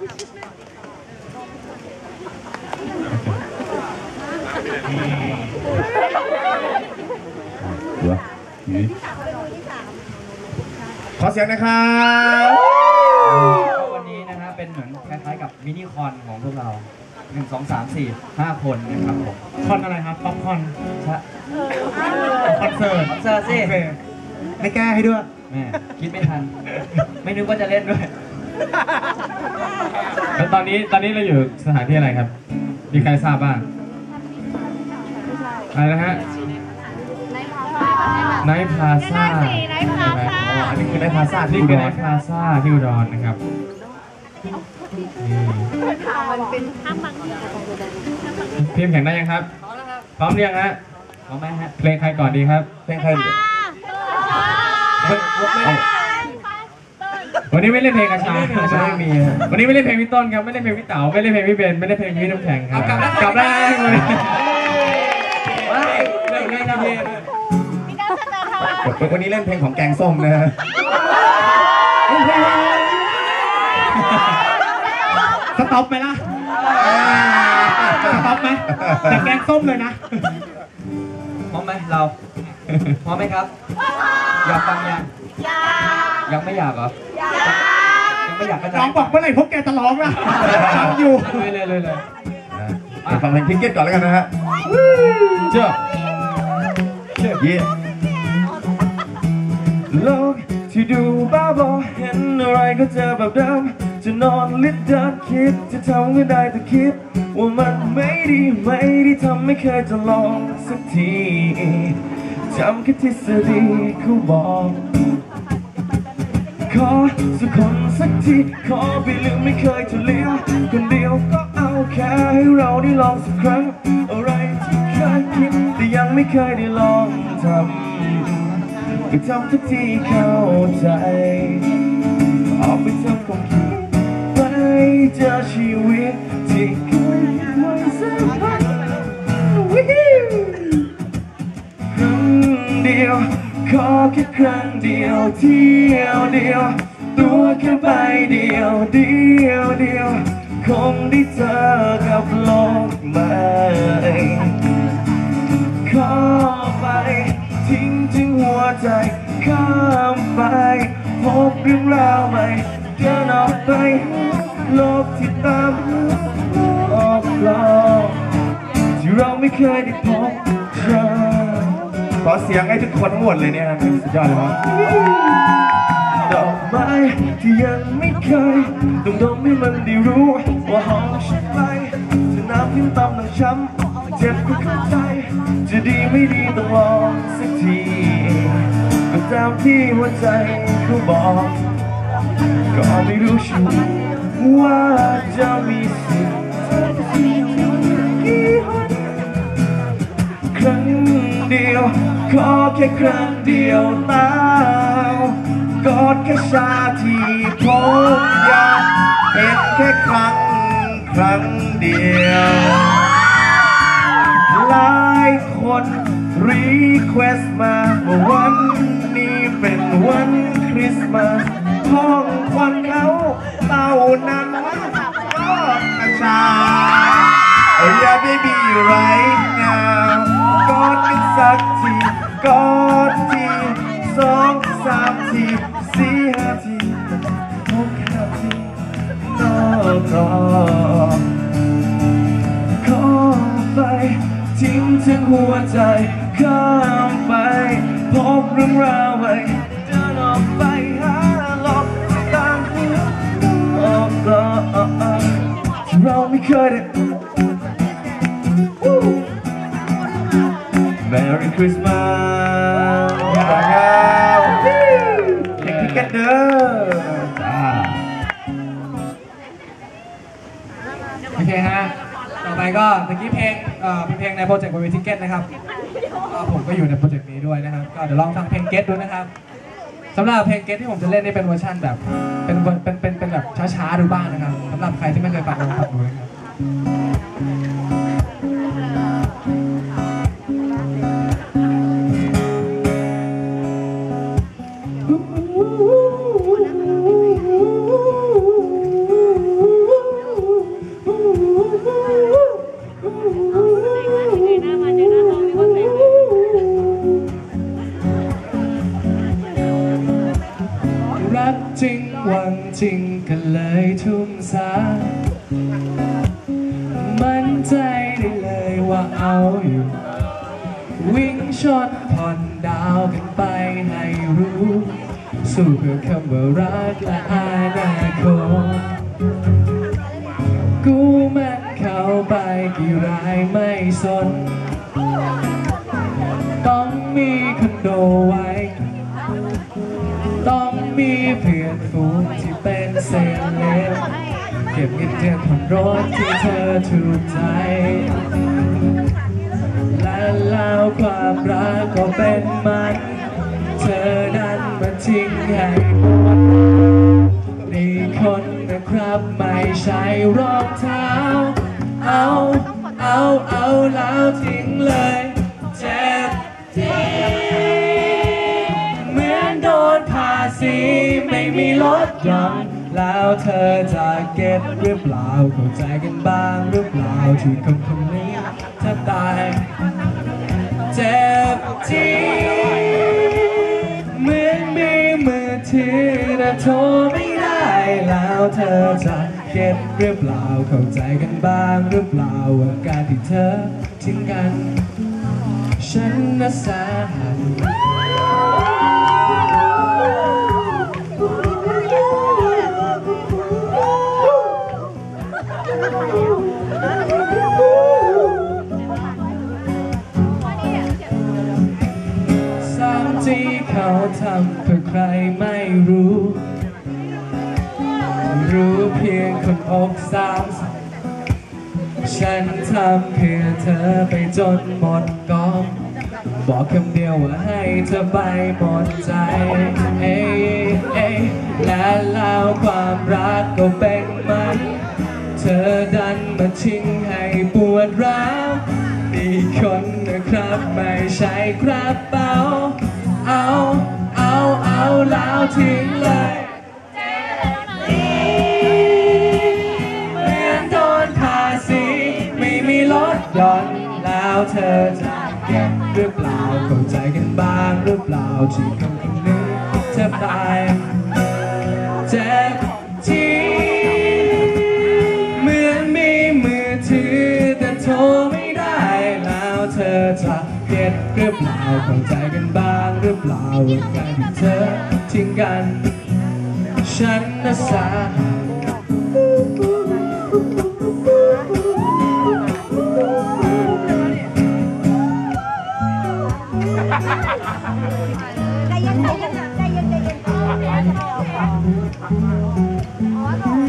เดี๋ยวนี่ขอเสียงหนะครับก็วันนี้นะฮะเป็นเหมือนคล้ายๆกับมินิคอนของพวกเราหนึ่งสองสามสี่ห้าคนนะครับผมคอนอะไรครับป๊อปคอนชะคอนเสิร์ตคอนเสิร์ตสิโอเคไม่แก้ให้ด้วยแม่คิดไม่ทัน ไม่นึกว่าจะเล่นด้วย แล้วตอนนี้ตอนนี้เราอยู่สถานที่อะไรครับ มีใครทราบบ้างอะไรนะฮะไนท์พลาซ่าไนท์พลาซ่าอ๋ออันนี้คือไนท์พลาซ่านี่คือไนท์พลาซ่าที่อุดรนะครับนี่มันเป็นห้ามบางทีพิมพ์แข่งได้ยังครับ พร้อมหรือยังฮะ พร้อมไหมฮะ เพลงใครก่อนดีครับ เพลงใคร วันนี้ไม่เล่นเพลงกระชาไม่มีฮะวันนี้ไม่เล่นเพลงพี่ต้นครับไม่เล่นเพลงพี่เต๋าไม่เล่นเพลงพี่เบนไม่เล่นเพลงพี่น้ำแข็งครับกลับได้เลยว้ายเล่นได้นะพี่มีด้านเสนอค่ะวันนี้เล่นเพลงของแกงส้มนะฮะสต็อปไหมล่ะสต็อปไหมแต่แกงส้มเลยนะพร้อมไหมเราพร้อมไหมครับ อยากฟังยังยายังไม่อยากเหรอ ยังไม่อยากก็ได้น้องบอกเมื่อไหร่พวกแกจะร้องล่ะฟังอยู่ เลยเลยเลยเลยไปฟังเพลงพิงเก็ตก่อนแล้วกันนะฮะเจ้าเยี่ยโลกที่ดูบ้าบอเห็นอะไรก็เจอแบบเดิมจะนอนลิดเดินคิดจะทำก็ได้แต่คิด ว่ามันไม่ดีไม่ดีทำไม่เคยจะลองสักที จำแค่ทฤษฎีเขาบอก ขอสักคนสักทีขอไปลืมไม่เคยจะเลี้ยวคนเดียวก็เอาแค่ให้เราได้ลองสักครั้ง อะไรที่เคยคิดแต่ยังไม่เคยได้ลองทำก็ทำทุกที่เข้าใจ ออกไปทำความคิดไปเจอชีวิตที่เคย ครั้งเดียวเที่ยวเดียว ตัวแค่ใบเดียวเดียวเดียว คงได้เจอกับโลกใหม่ขอไป ทิ้งถึงหัวใจข้ามไปพบเรื่องราวใหม่เดินออกไปโลกที่ตามออกลอกที่เราไม่เคยได้พบเจอ ขอเสียงให้ทุกคนทั้งหมดเลยเนี่ยนะสุดยอดเลยครับดอกไม้ที่ยังไม่เคยต้องดมให้มันได้รู้ว่าหอมฉันไปจะน้ำทิ่มตำหนังช้ำเจ็บก็เข้าใจ จะดีไม่ดีต้องลองสักทีก็ตามที่หัวใจเขาบอก ก็ไม่รู้ชัวว่าจะมีสิท เดียว ขอแค่ครั้งเดียวตากอดแค่ชาที่พบอยากเห็นแค่ครั้งครั้งเดียว หลายคนรีเควสมาว่าวันนี้เป็นวันคริสต์มาสห้องควันเขาเต่านั้นก็อาชา Oh yeah baby right กอดทีสองสามทีสี่ห้าทีหกห้าทีต่อต่อขอไปทิ้งถึงหัวใจข้ามไปพบเรื่องราวใหม่เดินออกไปหาโลกต่างหูออกต่อเราไม่เคยได้ Merry Christmas อจ้าโอเคฮะ ต่อไปก็เมื่อกี้เพลงเอ่อเป็นเพลงในโปรเจกต์บริเวณทิเก็ตนะครับก็ผมก็อยู่ในโปรเจกต์นี้ด้วยนะครับ ก็เดี๋ยวลองฟังเพลงเก็ตดูนะครับสำหรับเพลงเก็ตที่ผมจะเล่นนี่เป็นเวอร์ชันแบบ เป็นเวอร์เป็นเป็นเป็นแบบช้าๆดูบ้างนะครับสำหรับใครที่ไม่เคยฟังลองฟังดูนะครับ รักจริงหวังจริงก็เลยทุ่มสามั่นใจได้เลยว่าเอาอยู่ วิ่งชนผ่อนดาวกันไปให้รู้ สู้เพื่อคำว่ารักและอนาคตกูมันเข้าไปกี่รายไม่สน ต้องมีคอนโดไว มีเพื่อนฝูงที่เป็นเซเลบเก็บเงินเดือนผ่อนรถที่เธอถูกใจและแล้วความรักก็เป็นมัน เธอนั้นมาทิ้งให้ปวดนี่คนนะครับไม่ใช่รองเท้า เอา เอา เอาแล้วทิ้งเลย อจะเก็บหรือเปล่าเข้าใจกันบ้างหรือเปล่าที่คนคนนี้ถ้าตายเจ็บจี๊ดเหมือนมีมือถือแต่โทรไม่ได้แล้วเธอจะเก็บหรือเปล่าเข้าใจกันบ้างหรือเปล่าว่าการที่เธอทิ้งกัน ฉันน่ะสาหัส ทำเพื่อใครไม่รู้ รู้เพียงคนอกสามฉันทำเพื่อเธอไปจนหมดกองบอกคำเดียวว่าให้เธอไปหมดใจเอ้ยเอ้ยและแล้วความรักก็เป็นมันเธอดันมาทิ้งให้ปวดร้าวอีกคนนะครับไม่ใช่กระเป๋าเอาเอาเอา แล้วทิ้งเลยเหมือนโดนภาษีไม่มีลดหย่อนแล้วเธอจะเก็บหรือเปล่าเข้าใจกันบ้างหรือเปล่าที่คนคนหนึ่งเธอตายเจ็บที่เหมือนมีมือถือแต่โทรไม่ได้แล้วเธอจะเก็บหรือเปล่าเข้าใจ การที่เธอทิ้งกัน ฉันน่ะสาหัสใจเย็นใจเย็นใจเย็นใจเย็นอ๋อหน่อย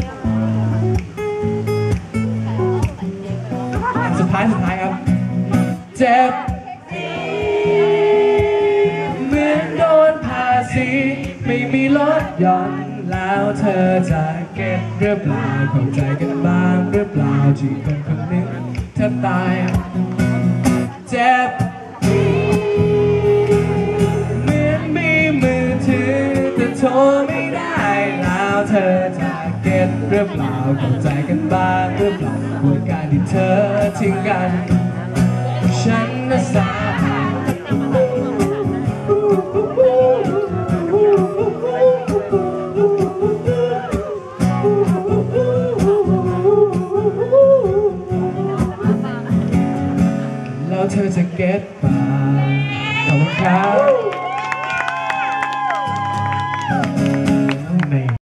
สุดท้ายสุดท้ายครับ เจ็บ ไม่มีลดหย่อนแล้วเธอจะเก็บหรือเปล่าเข้าใจกันบ้างหรือเปล่าที่คนคนหนึ่งเธอตายเจ็บเหมือนมีมือถือแต่โทรไม่ได้แล้วเธอจะเก็บหรือเปล่าเข้าใจกันบ้างหรือเปล่าว่าการที่เธอทิ้งกัน ฉันน่ะสา แ